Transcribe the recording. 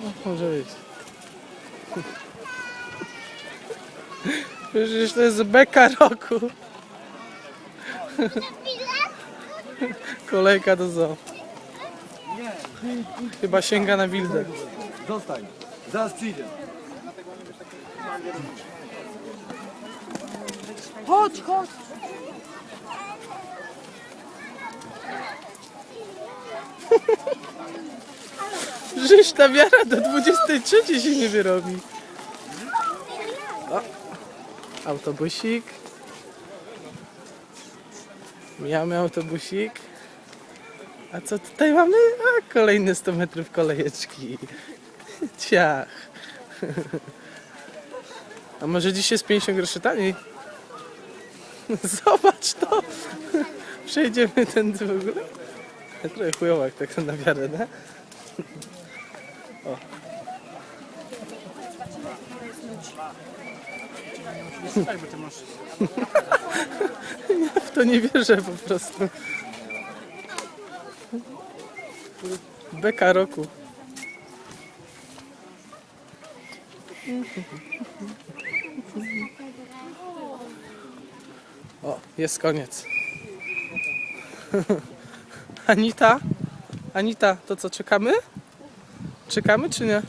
No, może być. Przecież to jest beka roku. Kolejka do zoo. Chyba sięga na wildę. Zostań. Zaraz przyjdzie. Chodź, chodź. Żyć ta wiara do 23 się nie wyrobi. O, autobusik. Mijamy autobusik. A co tutaj mamy? A, kolejne 100 metrów kolejeczki. Ciach. A może dziś jest 50 groszy taniej? Zobacz to! Przejdziemy tędy w ogóle. Trochę chujowo jak tak na wiarę, nie? W to nie wierzę po prostu. Beka roku. O, jest koniec. Anita? Anita, to co, czekamy? Czekamy czy nie?